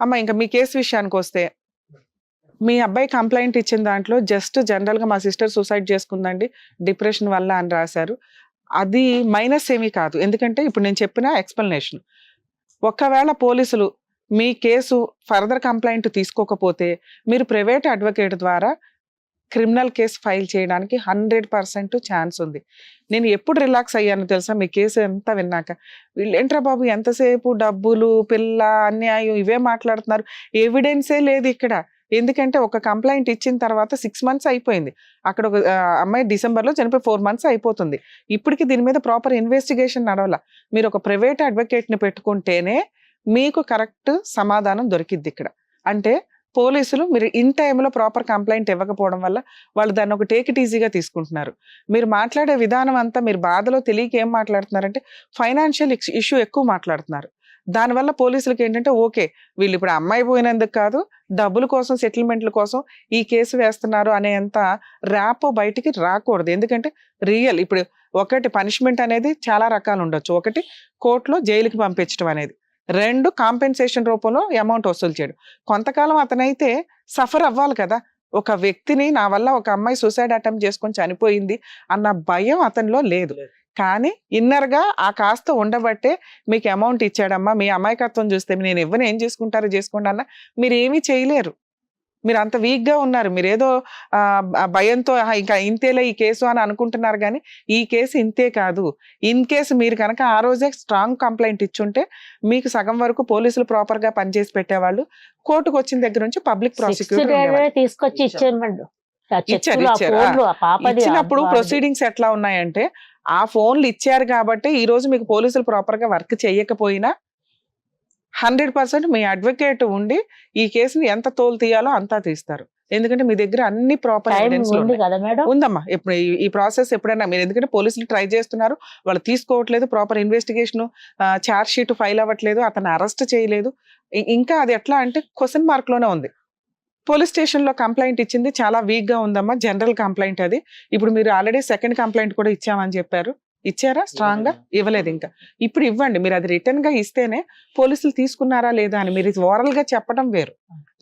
అమ్మ ఇంకా మీ కేసు విషయానికి వస్తే మీ అబ్బాయి కంప్లైంట్ ఇచ్చిన దాంట్లో జస్ట్ జనరల్గా మా సిస్టర్ సూసైడ్ చేసుకుందండి డిప్రెషన్ వల్ల అని రాశారు. అది మైనస్ ఏమీ కాదు. ఎందుకంటే ఇప్పుడు నేను చెప్పిన ఎక్స్ప్లెనేషన్. ఒకవేళ పోలీసులు మీ కేసు ఫర్దర్ కంప్లైంట్ తీసుకోకపోతే మీరు ప్రైవేట్ అడ్వకేట్ ద్వారా క్రిమినల్ కేసు ఫైల్ చేయడానికి హండ్రెడ్ పర్సెంట్ ఛాన్స్ ఉంది. నేను ఎప్పుడు రిలాక్స్ అయ్యాను తెలుసా? మీ కేసు ఎంత విన్నాక. వీళ్ళేంట్రా బాబు ఎంతసేపు డబ్బులు పిల్ల అన్యాయం ఇవే మాట్లాడుతున్నారు. ఎవిడెన్సే లేదు ఇక్కడ. ఎందుకంటే ఒక కంప్లైంట్ ఇచ్చిన తర్వాత సిక్స్ మంత్స్ అయిపోయింది. అక్కడ ఒక అమ్మాయి డిసెంబర్లో చనిపోయి ఫోర్ మంత్స్ అయిపోతుంది. ఇప్పటికి దీని మీద ప్రాపర్ ఇన్వెస్టిగేషన్ నడవాల. మీరు ఒక ప్రైవేట్ అడ్వకేట్ని పెట్టుకుంటేనే మీకు కరెక్ట్ సమాధానం దొరికిద్ది ఇక్కడ. అంటే పోలీసులు మీరు ఇన్ టైంలో ప్రాపర్ కంప్లైంట్ ఇవ్వకపోవడం వల్ల వాళ్ళు దాన్ని ఒక టేక్ ఇట్ ఈజీగా తీసుకుంటున్నారు. మీరు మాట్లాడే విధానం అంతా మీరు బాధలో తెలియక ఏం మాట్లాడుతున్నారంటే ఫైనాన్షియల్ ఇష్యూ ఎక్కువ మాట్లాడుతున్నారు. దానివల్ల పోలీసులకి ఏంటంటే ఓకే వీళ్ళు ఇప్పుడు అమ్మాయి పోయినందుకు కాదు డబ్బుల కోసం సెటిల్మెంట్ల కోసం ఈ కేసు వేస్తున్నారు అనేంత ర్యాప్ బయటికి రాకూడదు. ఎందుకంటే రియల్ ఇప్పుడు ఒకటి పనిష్మెంట్ అనేది చాలా రకాలు ఉండొచ్చు. ఒకటి కోర్టులో జైలుకి పంపించడం అనేది. రెండు కాంపెన్సేషన్ రూపంలో అమౌంట్ వసూలు చేయడం. కొంతకాలం అతనైతే సఫర్ అవ్వాలి కదా. ఒక వ్యక్తిని నా వల్ల ఒక అమ్మాయి సూసైడ్ అటెంప్ట్ చేసుకొని చనిపోయింది అన్న భయం అతనిలో లేదు. కానీ ఇన్నర్గా ఆ కాస్త ఉండబట్టే మీకు అమౌంట్ ఇచ్చాడమ్మా మీ అమాయకత్వం చూస్తే నేను ఇవ్వను ఏం చేసుకుంటారో చేసుకోండి అన్న మీరు ఏమీ చేయలేరు. మీరు అంత వీక్గా ఉన్నారు. మీరు ఏదో భయంతో "ఆహా, ఇంకా ఇంతేలే ఈ కేసు అని అనుకుంటున్నారు కానీ ఈ కేసు ఇంతే కాదు. ఇన్ కేసు మీరు కనుక ఆ రోజే స్ట్రాంగ్ కంప్లైంట్ ఇచ్చుంటే మీకు సగం వరకు పోలీసులు ప్రాపర్గా పనిచేసి పెట్టేవాళ్ళు. కోర్టుకు వచ్చిన దగ్గర నుంచి పబ్లిక్ ప్రాసిక్యూటర్ తీసుకొచ్చి ఇచ్చారు, ఇచ్చినప్పుడు. ప్రొసీడింగ్స్ ఎట్లా ఉన్నాయంటే ఆ ఫోన్లు ఇచ్చారు కాబట్టి ఈ రోజు మీకు పోలీసులు ప్రాపర్గా వర్క్ చేయకపోయినా హండ్రెడ్ పర్సెంట్ మీ అడ్వకేట్ ఉండి ఈ కేసుని ఎంత తోలు తీయాలో అంతా తీస్తారు. ఎందుకంటే మీ దగ్గర అన్ని ప్రాపర్ ఎవిడెన్స్ ఉందమ్మా. ఇప్పుడు ఈ- ప్రాసెస్ ఎప్పుడైనా మీరు ఎందుకంటే పోలీసులు ట్రై చేస్తున్నారు వాళ్ళు తీసుకోవట్లేదు proper investigation charge sheet file అవ్వట్లేదు అతను అరెస్ట్ చేయలేదు. ఇంకా అది ఎట్లా అంటే క్వశ్చన్ మార్క్లోనే ఉంది. పోలీస్ స్టేషన్లో కంప్లైంట్ ఇచ్చింది చాలా వీక్గా ఉందమ్మా జనరల్ కంప్లైంట్ అది. ఇప్పుడు మీరు ఆల్రెడీ సెకండ్ కంప్లైంట్ కూడా ఇచ్చామని చెప్పారు. ఇచ్చారా? స్ట్రాంగ్? గా ఇవ్వలేదు ఇంకా. ఇప్పుడు ఇవ్వండి. మీరు అది రిటర్న్గా ఇస్తేనే పోలీసులు తీసుకున్నారా లేదా అని మీరు ఓరల్గా చెప్పడం వేరు.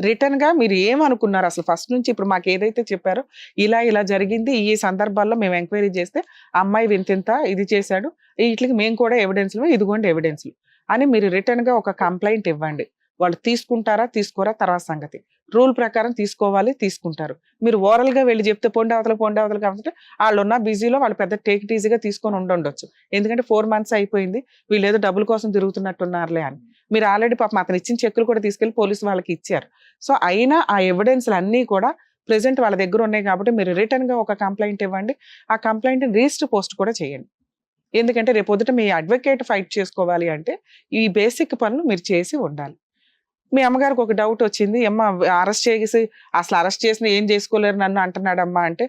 రిటర్న్గా మీరు ఏమనుకున్నారు? అసలు ఫస్ట్ నుంచి ఇప్పుడు మాకు ఏదైతే చెప్పారో ఇలా ఇలా జరిగింది. ఈ సందర్భాల్లో మేము ఎంక్వైరీ చేస్తే అమ్మాయి వింతింత ఇది చేశాడు. వీటికి మేము కూడా ఎవిడెన్స్లు ఇదిగోండి ఎవిడెన్స్లు అని మీరు రిటర్న్గా ఒక కంప్లైంట్ ఇవ్వండి. వాళ్ళు తీసుకుంటారా తీసుకోరా తర్వాత సంగతి. రూల్ ప్రకారం తీసుకోవాలి తీసుకుంటారు. మీరు ఓరల్గా వెళ్ళి చెప్తే పొండి అవతల పొండి అవతల కాబట్టి వాళ్ళు ఉన్న బిజీలో వాళ్ళు పెద్ద టేక్ ఇట్ ఈజీగా తీసుకొని ఉండొచ్చు. ఎందుకంటే ఫోర్ మంత్స్ అయిపోయింది వీళ్ళు ఏదో డబ్బుల కోసం తిరుగుతున్నట్టున్నారులే అని. మీరు ఆల్రెడీ పాపం అతను ఇచ్చిన చెక్కులు కూడా తీసుకెళ్ళి పోలీసు వాళ్ళకి ఇచ్చారు. సో అయినా ఆ ఎవిడెన్స్లు అన్నీ కూడా ప్రెసెంట్ వాళ్ళ దగ్గర ఉన్నాయి కాబట్టి మీరు రిటర్న్గా ఒక కంప్లైంట్ ఇవ్వండి. ఆ కంప్లైంట్ రిజిస్టర్ పోస్ట్ కూడా చేయండి. ఎందుకంటే రేపు పొద్దుట మీ అడ్వకేట్ ఫైట్ చేసుకోవాలి అంటే ఈ బేసిక్ పనులు మీరు చేసి ఉండాలి. మీ అమ్మగారికి ఒక డౌట్ వచ్చింది. అమ్మ అరెస్ట్ చేసి అసలు అరెస్ట్ చేసిన ఏం చేసుకోలేరు నన్ను అంటున్నాడమ్మా అంటే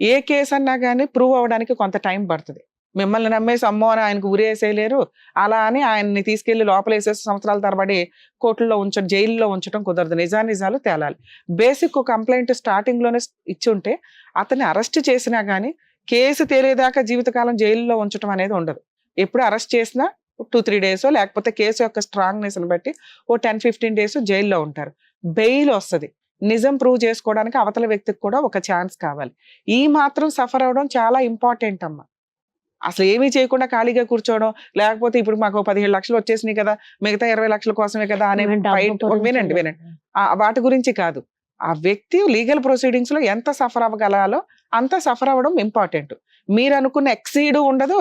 ఏ కేసు అన్నా కానీ ప్రూవ్ అవ్వడానికి కొంత టైం పడుతుంది. మిమ్మల్ని నమ్మేసి అమ్మో అని ఆయనకు ఉరేసేయలేరు అలా అని ఆయన్ని తీసుకెళ్ళి లోపల వేసేసి సంవత్సరాల తరబడి కోర్టులో ఉంచడం జైల్లో ఉంచడం కుదరదు. నిజానిజాలు తేలాలి. బేసిక్ కంప్లైంట్ స్టార్టింగ్లోనే ఇచ్చుంటే ఇచ్చి ఉంటే అతన్ని అరెస్ట్ చేసినా కానీ కేసు తేలేదాకా జీవితకాలం జైల్లో ఉంచడం అనేది ఉండదు. ఎప్పుడు అరెస్ట్ చేసినా టూ త్రీ డేస్ లేకపోతే కేసు యొక్క స్ట్రాంగ్నెస్ బట్టి ఓ టెన్ ఫిఫ్టీన్ డేస్ జైల్లో ఉంటారు. బెయిల్ వస్తుంది. నిజం ప్రూవ్ చేసుకోవడానికి అవతల వ్యక్తికి కూడా ఒక ఛాన్స్ కావాలి. ఈ మాత్రం సఫర్ అవడం చాలా ఇంపార్టెంట్ అమ్మా. అసలు ఏమీ చేయకుండా ఖాళీగా కూర్చోవడం లేకపోతే ఇప్పుడు మాకు పదిహేడు లక్షలు వచ్చేసినాయి కదా మిగతా ఇరవై లక్షల కోసమే కదా అనే వినండి వినండి. వాటి గురించి కాదు. ఆ వ్యక్తి లీగల్ ప్రొసీడింగ్స్లో ఎంత సఫర్ అవ్వగలాలో అంత సఫర్ అవ్వడం ఇంపార్టెంట్. మీరు అనుకున్న ఎక్సీడ్ ఉండదు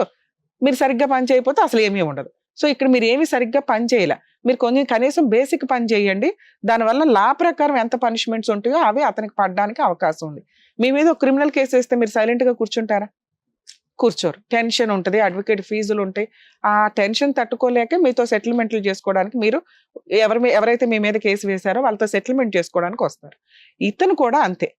మీరు సరిగ్గా పని చేయకపోతే అసలు ఏమీ ఉండదు. సో ఇక్కడ మీరు ఏమి సరిగ్గా పని చేయలే. మీరు కొంచెం కనీసం బేసిక్ పని చేయండి. దానివల్ల లా ప్రకారం ఎంత పనిష్మెంట్స్ ఉంటాయో అవి అతనికి పడడానికి అవకాశం ఉంది. మీ మీద ఒక క్రిమినల్ కేసు వేస్తే మీరు సైలెంట్గా కూర్చుంటారా? కూర్చోరు. టెన్షన్ ఉంటుంది అడ్వకేట్ ఫీజులు ఉంటాయి. ఆ టెన్షన్ తట్టుకోలేక మీతో సెటిల్మెంట్లు చేసుకోవడానికి మీరు ఎవరి మీ- ఎవరైతే మీ మీద కేసు వేశారో వాళ్ళతో సెటిల్మెంట్ చేసుకోవడానికి వస్తారు. ఇతను కూడా అంతే.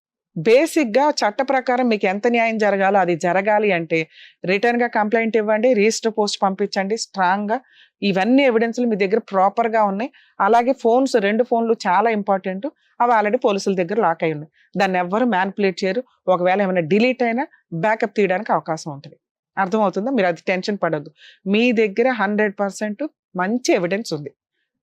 బేసిక్గా చట్ట ప్రకారం మీకు ఎంత న్యాయం జరగాలో అది జరగాలి అంటే రిటర్న్గా కంప్లైంట్ ఇవ్వండి రిజిస్టర్ పోస్ట్ పంపించండి స్ట్రాంగ్గా ఇవన్నీ ఎవిడెన్స్లు మీ దగ్గర ప్రాపర్గా ఉన్నాయి. అలాగే ఫోన్స్ రెండు ఫోన్లు చాలా ఇంపార్టెంట్. అవి ఆల్రెడీ పోలీసుల దగ్గర లాక్ అయి ఉన్నాయి. దాన్ని ఎవ్వరు మ్యానిపులేట్ చేయరు. ఒకవేళ ఏమైనా డిలీట్ అయినా బ్యాకప్ తీయడానికి అవకాశం ఉంటుంది. అర్థమవుతుందా? మీరు అది టెన్షన్ పడద్దు. మీ దగ్గర హండ్రెడ్ పర్సెంట్ మంచి ఎవిడెన్స్ ఉంది.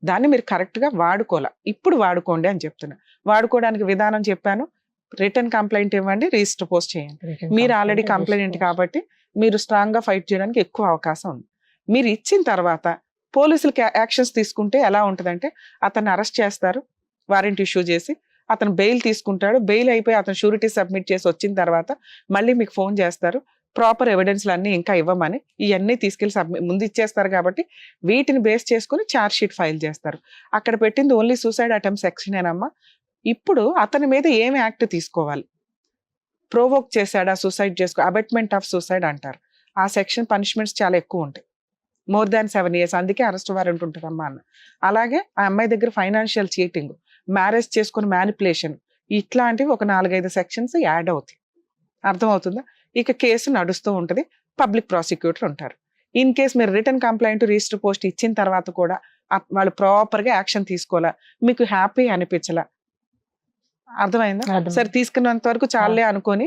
దాన్ని మీరు కరెక్ట్గా వాడుకోవాలి? ఇప్పుడు వాడుకోండి అని చెప్తున్నా. వాడుకోవడానికి విధానం చెప్పాను. రిటర్న్ కంప్లైంట్ ఇవ్వండి రిజిస్టర్ పోస్ట్ చేయండి. మీరు ఆల్రెడీ కంప్లైంట్ కాబట్టి మీరు స్ట్రాంగ్గా ఫైట్ చేయడానికి ఎక్కువ అవకాశం ఉంది. మీరు ఇచ్చిన తర్వాత పోలీసులకి యాక్షన్స్ తీసుకుంటే ఎలా ఉంటుందంటే అతన్ని అరెస్ట్ చేస్తారు వారెంట్ ఇష్యూ చేసి అతను బెయిల్ తీసుకుంటాడు. బెయిల్ అయిపోయి అతను షూరిటీ సబ్మిట్ చేసి వచ్చిన తర్వాత మళ్ళీ మీకు ఫోన్ చేస్తారు. ప్రాపర్ ఎవిడెన్స్లు అన్ని ఇంకా ఇవ్వమని ఇవన్నీ తీసుకెళ్ళి సబ్మిట్ ముందు ఇచ్చేస్తారు కాబట్టి వీటిని బేస్ చేసుకుని ఛార్జ్ షీట్ ఫైల్ చేస్తారు. అక్కడ పెట్టింది ఓన్లీ సూసైడ్ అటెంప్ట్ సెక్షన్ ఏనమ్మా. ఇప్పుడు అతని మీద ఏం యాక్ట్ తీసుకోవాలి? ప్రోవోక్ చేశాడా? సూసైడ్ చేసుకో అబెట్మెంట్ ఆఫ్ సూసైడ్ అంటారు. ఆ సెక్షన్ పనిష్మెంట్స్ చాలా ఎక్కువ ఉంటాయి. More than seven years. అందుకే అరెస్ట్ వారెంట్ ఉంటుందమ్మా అన్న. అలాగే ఆ అమ్మాయి దగ్గర ఫైనాన్షియల్ చీటింగ్ మ్యారేజ్ చేసుకుని మ్యానిపులేషన్ ఇట్లాంటివి ఒక నాలుగైదు సెక్షన్స్ యాడ్ అవుతాయి. అర్థమవుతుందా? ఇక కేసు నడుస్తూ ఉంటుంది. పబ్లిక్ ప్రాసిక్యూటర్ ఉంటారు. ఇన్ కేస్ మీరు రిటర్న్ కంప్లైంట్ రిజిస్టర్ పోస్ట్ ఇచ్చిన తర్వాత కూడా వాళ్ళు ప్రాపర్గా యాక్షన్ తీసుకోవాలా? మీకు హ్యాపీ అనిపించలా? అర్థమైందా? అర్థం. సరే తీసుకున్నంత వరకు చాలే అనుకొని.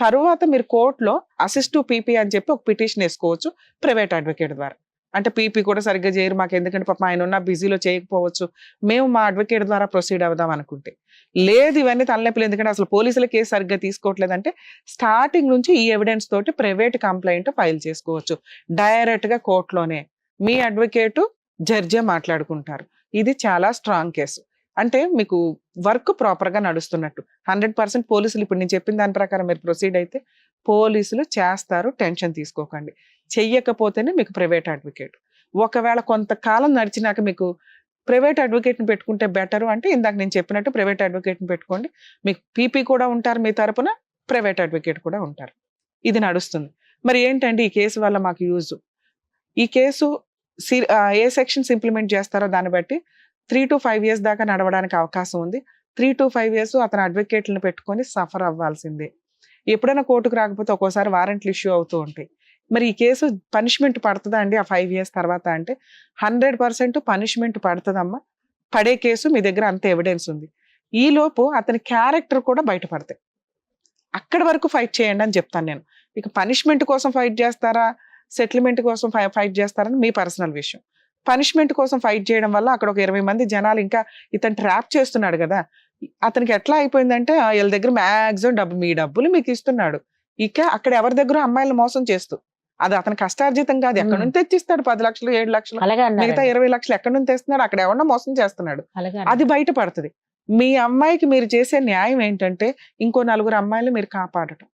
తరువాత మీరు కోర్టులో అసిస్ట్ టు పీపీ అని చెప్పి ఒక పిటిషన్ వేసుకోవచ్చు ప్రైవేట్ అడ్వకేట్ ద్వారా. అంటే పీపీ కూడా సరిగ్గా చేయరు మాకు ఎందుకంటే పాపం ఆయన ఉన్న బిజీలో చేయకపోవచ్చు. మేము మా అడ్వకేట్ ద్వారా ప్రొసీడ్ అవుదాం అనుకుంటే. లేదు ఇవన్నీ తలనొప్పులు ఎందుకంటే అసలు పోలీసుల కేసు సరిగ్గా తీసుకోవట్లేదంటే స్టార్టింగ్ నుంచి ఈ ఎవిడెన్స్ తోటి ప్రైవేట్ కంప్లైంట్ ఫైల్ చేసుకోవచ్చు. డైరెక్ట్గా కోర్టులోనే మీ అడ్వకేటు జడ్జే మాట్లాడుకుంటారు. ఇది చాలా స్ట్రాంగ్ కేసు. అంటే మీకు వర్క్ ప్రాపర్గా నడుస్తున్నట్టు. హండ్రెడ్ పర్సెంట్ పోలీసులు ఇప్పుడు నేను చెప్పిన దాని ప్రకారం మీరు ప్రొసీడ్ అయితే పోలీసులు చేస్తారు టెన్షన్ తీసుకోకండి. చెయ్యకపోతేనే మీకు ప్రైవేట్ అడ్వకేట్. ఒకవేళ కొంతకాలం నడిచినాక మీకు ప్రైవేట్ అడ్వకేట్ని పెట్టుకుంటే బెటరు అంటే ఇందాక నేను చెప్పినట్టు ప్రైవేట్ అడ్వకేట్ని పెట్టుకోండి. మీకు పీపీ కూడా ఉంటారు మీ తరపున ప్రైవేట్ అడ్వకేట్ కూడా ఉంటారు. ఇది నడుస్తుంది. మరి ఏంటండి ఈ కేసు వల్ల మాకు యూజ్? ఈ కేసు సి- ఏ సెక్షన్స్ ఇంప్లిమెంట్ చేస్తారో దాన్ని బట్టి త్రీ టు ఫైవ్ ఇయర్స్ దాకా నడవడానికి అవకాశం ఉంది. త్రీ టు ఫైవ్ ఇయర్స్ అతను అడ్వకేట్లను పెట్టుకొని సఫర్ అవ్వాల్సిందే. ఎప్పుడైనా కోర్టుకు రాకపోతే ఒక్కోసారి వారెంట్లు ఇష్యూ అవుతూ ఉంటాయి. మరి ఈ కేసు పనిష్మెంట్ పడుతుందా అండి? ఆ ఫైవ్ ఇయర్స్ తర్వాత అంటే హండ్రెడ్ పర్సెంట్ పనిష్మెంట్ పడుతుందమ్మా. పడే కేసు మీ దగ్గర అంత ఎవిడెన్స్ ఉంది. ఈ లోపు అతని క్యారెక్టర్ కూడా బయటపడతాయి. అక్కడి వరకు ఫైట్ చేయండి అని చెప్తాను నేను. ఇక పనిష్మెంట్ కోసం ఫైట్ చేస్తారా? సెటిల్మెంట్ కోసం ఫైట్ చేస్తారని మీ పర్సనల్ విషయం. పనిష్మెంట్ కోసం ఫైట్ చేయడం వల్ల అక్కడ ఒక ఇరవై మంది జనాలు ఇంకా ఇతను ట్రాప్ చేస్తున్నాడు కదా. అతనికి ఎట్లా అయిపోయిందంటే ఆ, వీళ్ళ దగ్గర మ్యాక్సిమం డబ్బు మీ డబ్బులు మీకు ఇస్తున్నాడు. ఇక అక్కడ ఎవరి దగ్గర అమ్మాయిలను మోసం చేస్తూ? అది అతని కష్టార్జితం కాదు. ఎక్కడి. నుంచి తెచ్చిస్తాడు పది లక్షలు ఏడు లక్షలు? మిగతా ఇరవై లక్షలు ఎక్కడి నుంచి తెస్తున్నాడు? అక్కడ ఎవరన్నా మోసం చేస్తున్నాడు. అది బయటపడుతుంది. మీ అమ్మాయికి మీరు చేసే న్యాయం ఏంటంటే ఇంకో నలుగురు అమ్మాయిలు మీరు కాపాడటం.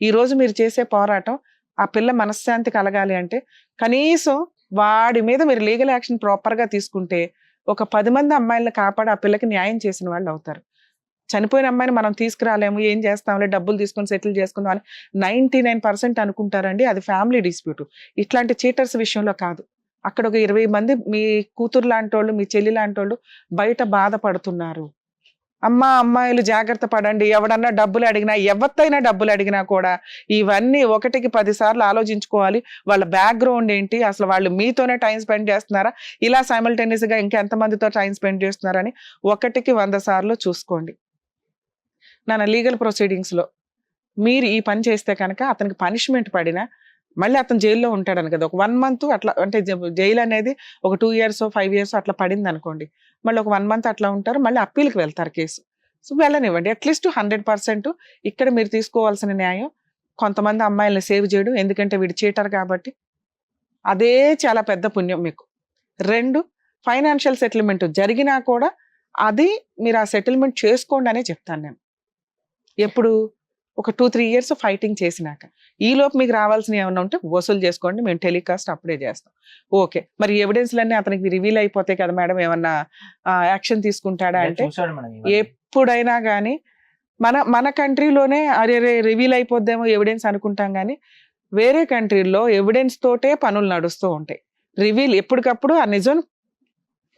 ఈ రోజు మీరు చేసే పోరాటం ఆ పిల్ల మనశ్శాంతి కలగాలి అంటే కనీసం వాడి మీద మీరు లీగల్ యాక్షన్ ప్రాపర్గా తీసుకుంటే ఒక పది మంది అమ్మాయిలను కాపాడి ఆ పిల్లకి న్యాయం చేసిన వాళ్ళు అవుతారు. చనిపోయిన అమ్మాయిని మనం తీసుకురాలేము ఏం చేస్తాంలే డబ్బులు తీసుకొని సెటిల్ చేసుకుందాం అని నైంటీ నైన్ పర్సెంట్ అనుకుంటారండి అది ఫ్యామిలీ డిస్ప్యూట్. ఇట్లాంటి చీటర్స్ విషయంలో కాదు. అక్కడ ఒక ఇరవై మంది మీ కూతురు లాంటి వాళ్ళు మీ చెల్లి లాంటి వాళ్ళు బయట బాధపడుతున్నారు. అమ్మ అమ్మాయిలు జాగ్రత్త పడండి. ఎవడన్నా డబ్బులు అడిగినా ఎవరితైనా డబ్బులు అడిగినా కూడా ఇవన్నీ ఒకటికి పది సార్లు ఆలోచించుకోవాలి. వాళ్ళ బ్యాక్గ్రౌండ్ ఏంటి? అసలు వాళ్ళు మీతోనే టైం స్పెండ్ చేస్తున్నారా? ఇలా సైమల్టేనియస్గా ఇంకెంతమందితో టైం స్పెండ్ చేస్తున్నారని ఒకటికి వంద సార్లు చూసుకోండి. నా లీగల్ ప్రొసీడింగ్స్లో మీరు ఈ పని చేస్తే కనుక అతనికి పనిష్మెంట్ పడినా మళ్ళీ అతను జైల్లో ఉంటాడని కదా. ఒక వన్ మంత్ అట్లా అంటే జైలు అనేది ఒక టూ ఇయర్స్ ఫైవ్ ఇయర్స్ అట్లా పడింది అనుకోండి మళ్ళీ ఒక వన్ మంత్ అట్లా ఉంటారు మళ్ళీ అప్పీల్కి వెళ్తారు కేసు. సో వెళ్ళనివ్వండి. అట్లీస్ట్ హండ్రెడ్ పర్సెంట్ ఇక్కడ మీరు తీసుకోవాల్సిన న్యాయం కొంతమంది అమ్మాయిల్ని సేవ్ చేయడం ఎందుకంటే వీడు చీటర్ కాబట్టి. అదే చాలా పెద్ద పుణ్యం మీకు. రెండు ఫైనాన్షియల్ సెటిల్మెంట్ జరిగినా కూడా అది మీరు ఆ సెటిల్మెంట్ చేసుకోండి అనే చెప్తాను నేను. ఎప్పుడు? ఒక టూ త్రీ ఇయర్స్ ఫైటింగ్ చేసినాక. ఈ లోపు మీకు రావాల్సిన ఏమైనా ఉంటే వసూలు చేసుకోండి మేము టెలికాస్ట్ అప్పుడే చేస్తాం. ఓకే. మరి ఎవిడెన్స్లన్నీ అతనికి రివీల్ అయిపోతాయి కదా మేడం ఏమన్నా యాక్షన్ తీసుకుంటాడా అంటే. ఎప్పుడైనా కానీ మన మన కంట్రీలోనే అరే రే రివీల్ అయిపోద్దేమో ఎవిడెన్స్ అనుకుంటాం కానీ వేరే కంట్రీల్లో ఎవిడెన్స్ తోటే పనులు నడుస్తూ ఉంటాయి. రివీల్ ఎప్పటికప్పుడు ఆ నిజం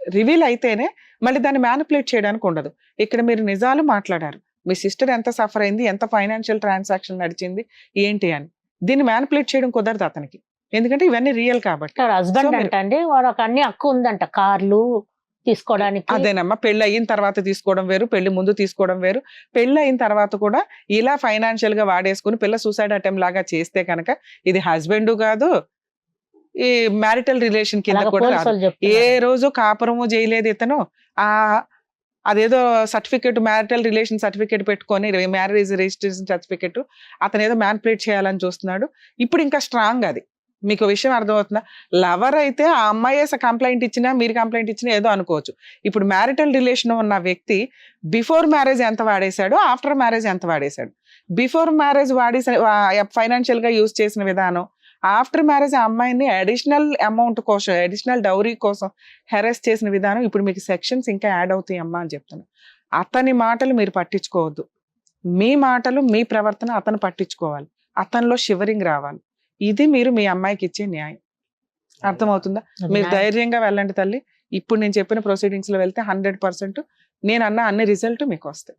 రివీల్ అయితేనే మళ్ళీ దాన్ని మ్యానిపులేట్ చేయడానికి ఉండదు. ఇక్కడ మీరు నిజాలు మాట్లాడారు. మీ సిస్టర్ ఎంత సఫర్ అయింది ఎంత ఫైనాన్షియల్ ట్రాన్సాక్షన్ నడిచింది ఏంటి అని. దీన్ని మ్యానిపులేట్ చేయడం కుదరదు అతనికి. ఎందుకంటే ఇవన్నీ రియల్ కాబట్టి. హస్బెండ్ వాడు అన్ని హక్కు ఉందంట కార్లు తీసుకోవడానికి. అదేనమ్మా పెళ్ళి అయిన తర్వాత తీసుకోవడం వేరు పెళ్ళి ముందు తీసుకోవడం వేరు. పెళ్ళి అయిన తర్వాత కూడా ఇలా ఫైనాన్షియల్గా వాడేసుకుని పిల్ల సూసైడ్ అటెంప్ట్ లాగా చేస్తే కనుక ఇది హస్బెండ్ కాదు ఈ మ్యారిటల్ రిలేషన్ కింద కూడా ఏ. రోజు కాపురము చేయలేదు ఇతను. ఆ అదేదో సర్టిఫికెట్ మ్యారిటల్ రిలేషన్ సర్టిఫికేట్ పెట్టుకొని మ్యారేజ్ రిజిస్ట్రేషన్ సర్టిఫికేట్ అతను ఏదో మ్యానిపులేట్ చేయాలని చూస్తున్నాడు. ఇప్పుడు ఇంకా స్ట్రాంగ్ అది. మీకు విషయం అర్థమవుతుందా? లవర్ అయితే ఆ అమ్మాయి కంప్లైంట్ ఇచ్చినా మీరు కంప్లైంట్ ఇచ్చినా ఏదో అనుకోవచ్చు. ఇప్పుడు మ్యారిటల్ రిలేషన్ ఉన్న వ్యక్తి బిఫోర్ మ్యారేజ్ ఎంత వాడేశాడు ఆఫ్టర్ మ్యారేజ్ ఎంత వాడేశాడు? బిఫోర్ మ్యారేజ్ వాడి ఫైనాన్షియల్గా యూజ్ చేసిన విధానం ఆఫ్టర్ మ్యారేజ్ ఆ అమ్మాయిని అడిషనల్ అమౌంట్ కోసం అడిషనల్ డౌరీ కోసం హెరాస్ చేసిన విధానం ఇప్పుడు మీకు సెక్షన్స్ ఇంకా యాడ్ అవుతాయి అమ్మా అని చెప్తాను అతని మాటలు మీరు పట్టించుకోవద్దు. మీ మాటలు మీ ప్రవర్తన అతను పట్టించుకోవాలి. అతనిలో షివరింగ్ రావాలి. ఇది మీరు మీ అమ్మాయికి ఇచ్చే న్యాయం. అర్థమవుతుందా? మీరు ధైర్యంగా వెళ్ళండి తల్లి. ఇప్పుడు నేను చెప్పిన ప్రొసీడింగ్స్లో వెళ్తే హండ్రెడ్ పర్సెంట్ నేను అన్న అన్ని రిజల్ట్ మీకు వస్తాయి.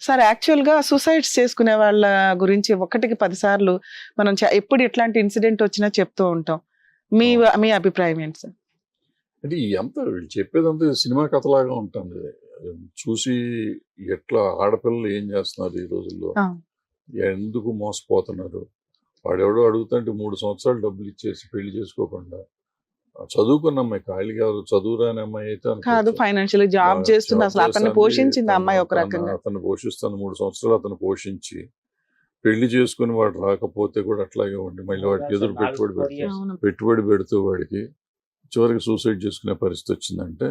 సార్ యాక్చువల్గా సూసైడ్స్ చేసుకునే వాళ్ళ గురించి ఒకటికి పదిసార్లు మనం ఎప్పుడు ఇట్లాంటి ఇన్సిడెంట్ వచ్చినా చెప్తూ ఉంటాం. మీ మీ అభిప్రాయం ఏంటి సార్? అంటే అంతా వీళ్ళు చెప్పేదంతా సినిమా కథలాగా ఉంటుంది. చూసి ఎట్లా ఆడపిల్లలు ఏం చేస్తున్నారు ఈ రోజుల్లో. ఎందుకు మోసపోతున్నారు? వాడెవడో అడుగుతుంటే మూడు సంవత్సరాలు డబ్బులు ఇచ్చేసి పెళ్ళి చేసుకోకుండా చదువుకున్న అమ్మాయి ఖాళీ కాదు చదువురాని అమ్మాయి అయితే కాదు. ఫైనాన్షియల్ జాబ్ చేస్తుంది అసలు అతన్ని పోషించింది అమ్మాయి ఒక రకంగా అతను పోషిస్తాను మూడు సంవత్సరాలు అతను పోషించి పెళ్ళి చేసుకుని వాడు రాకపోతే కూడా అట్లాగే ఉండి మళ్ళీ వాడికి ఎదురు పెట్టుబడి అవును. పెట్టుబడి పెడుతూ వాడికి చివరికి సూసైడ్ చేసుకునే పరిస్థితి వచ్చిందంటే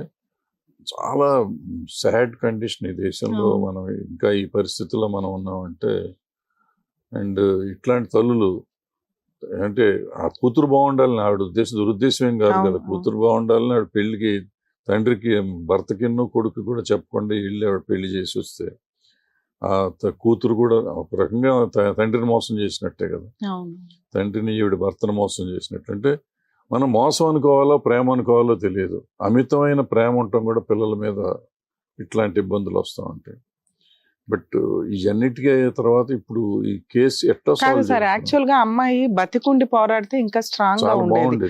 చాలా సాడ్ కండిషన్ ఈ దేశంలో. మనం ఇంకా ఈ పరిస్థితుల్లో మనం ఉన్నామంటే అండ్ ఇట్లాంటి తల్లులు అంటే ఆ కూతురు బాగుండాలని ఆవిడ ఉద్దేశం దురుద్దేశం ఏం కాదు కదా. కూతురు బాగుండాలని ఆవిడ పెళ్ళికి తండ్రికి భర్తకిన్నో కొడుకు కూడా చెప్పకుండా వెళ్ళి ఆవిడ పెళ్ళి చేసి వస్తే ఆ కూతురు కూడా ఒక రకంగా తండ్రిని మోసం చేసినట్టే కదా. తండ్రిని ఈవిడ భర్తను మోసం చేసినట్టు. అంటే మనం మోసం అనుకోవాలో ప్రేమ అనుకోవాలో తెలియదు. అమితమైన ప్రేమ ఉండటం కూడా పిల్లల మీద ఇట్లాంటి ఇబ్బందులు వస్తూ ఉంటాయి. బట్ ఇవన్నిటికీ తర్వాత ఇప్పుడు ఈ కేసు ఎట్లా కాదు సార్ యాక్చువల్గా అమ్మాయి బతికుండి పోరాడితే ఇంకా స్ట్రాంగ్గా ఉండేది.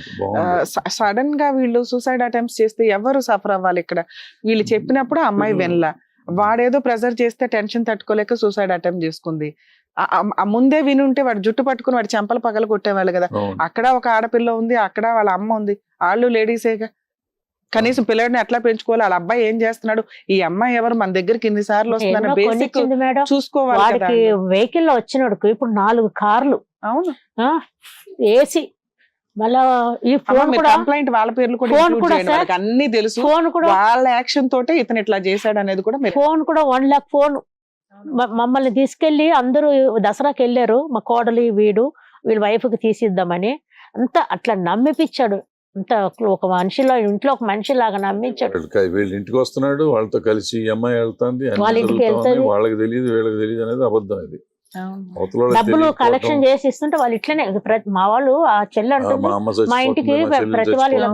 సడన్గా వీళ్ళు సూసైడ్ అటెంప్ట్స్ చేస్తే ఎవరు సఫర్ అవ్వాలి ఇక్కడ? వీళ్ళు చెప్పినప్పుడు అమ్మాయి వినలా. వాడేదో ప్రెజర్ చేస్తే టెన్షన్ తట్టుకోలేక సూసైడ్ అటెంప్ట్ చేసుకుంది. ముందే వినుంటే వాడు జుట్టు పట్టుకుని వాడి చెంపలు పగల కొట్టేవాళ్ళు కదా అక్కడ ఒక ఆడపిల్ల ఉంది అక్కడ వాళ్ళ అమ్మ ఉంది. వాళ్ళు లేడీసేగా. కనీసం పిల్లడిని ఎట్లా పెంచుకోవాలి? వాళ్ళ అబ్బాయి ఏం చేస్తున్నాడు? ఈ అమ్మాయి ఎవరు? మన దగ్గరికి ఇన్ని సార్లు వస్తుందన్న ఎన్నో బేసిక్ చూసుకోవాలి వెహికల్లో వచ్చినోడుకు ఇప్పుడు నాలుగు కార్లు. అవును. ఏసీ. మళ్ళా ఈ ఫోన్ కంప్లైంట్ వాళ్ళ పేర్లు కూడా అన్ని తెలుసు. ఫోన్ కూడా వాళ్ళ యాక్షన్ తోటే ఇతను ఇట్లా చేశాడు అనేది కూడా ఫోన్ కూడా వన్ లాక్ ఫోన్. మమ్మల్ని తీసుకెళ్ళి అందరూ దసరాకి వెళ్ళారు. మా కోడలి వీడు వీళ్ళ వైఫ్కి తీసిద్దామని. అంత అట్లా నమ్మిపిచ్చాడు అంత ఒక మనిషిలో ఇంట్లో ఒక మనిషిలాగా నమ్మించాడు వీళ్ళ ఇంటికి వస్తున్నాడు వాళ్ళతో కలిసి ఈ అమ్మాయి వెళ్తాంది. వాళ్ళకి తెలియదు వీళ్ళకి తెలియదు అనేది అబద్ధం ఇది. డబ్బులు కలెక్షన్ చేసి ఇస్తుంటే వాళ్ళు ఇట్లనే ప్రతి మా వాళ్ళు ఆ చెల్లి అంటుంది మా ఇంటికి ప్రతి వాళ్ళు ఇలా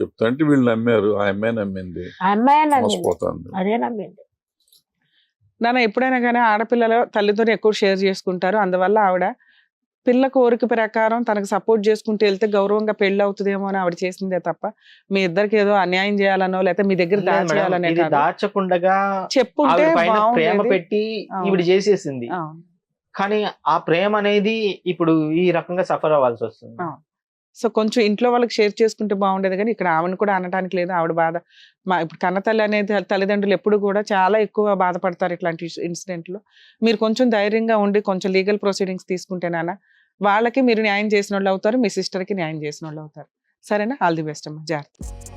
చెప్తా అంటే వీళ్ళు నమ్మారు ఆ అమ్మాయి నమ్మింది. ఆ అమ్మాయి నమ్మింది. అదే నమ్మింది. నాన్న ఎప్పుడైనా కానీ ఆడపిల్లలు తల్లితో ఎక్కువ షేర్ చేసుకుంటారు అందువల్ల ఆవిడ పిల్ల కోరిక ప్రకారం తనకు సపోర్ట్ చేసుకుంటూ వెళ్తే గౌరవంగా పెళ్ళి అవుతుందేమో అని ఆవిడ చేసిందే తప్ప మీ ఇద్దరికి ఏదో అన్యాయం చేయాలనో లేకపోతే మీ దగ్గర దాచేయాలనే. దాచకుండగా చెప్పుంటే ప్రేమ పెట్టి. ఈవిడ చేసేసింది. కానీ ఆ ప్రేమ అనేది ఇప్పుడు ఈ రకంగా సఫర్ అవ్వాల్సి వస్తుంది. సో కొంచెం ఇంట్లో వాళ్ళకి షేర్ చేసుకుంటే బాగుండేది కానీ ఇక్కడ ఆవిడని కూడా అనడానికి లేదు ఆవిడ బాధ మా ఇప్పుడు కన్నతల్లి అనేది తల్లిదండ్రులు ఎప్పుడు కూడా చాలా ఎక్కువ బాధపడతారు ఇట్లాంటి ఇన్సిడెంట్లో మీరు కొంచెం ధైర్యంగా ఉండి కొంచెం లీగల్ ప్రొసీడింగ్స్ తీసుకుంటే నాన్న వాళ్ళకి మీరు న్యాయం చేసిన వాళ్ళు అవుతారు మీ సిస్టర్కి న్యాయం చేసిన వాళ్ళు అవుతారు. సరేనా? ఆల్ ది బెస్ట్ అమ్మా. జాగ్రత్త.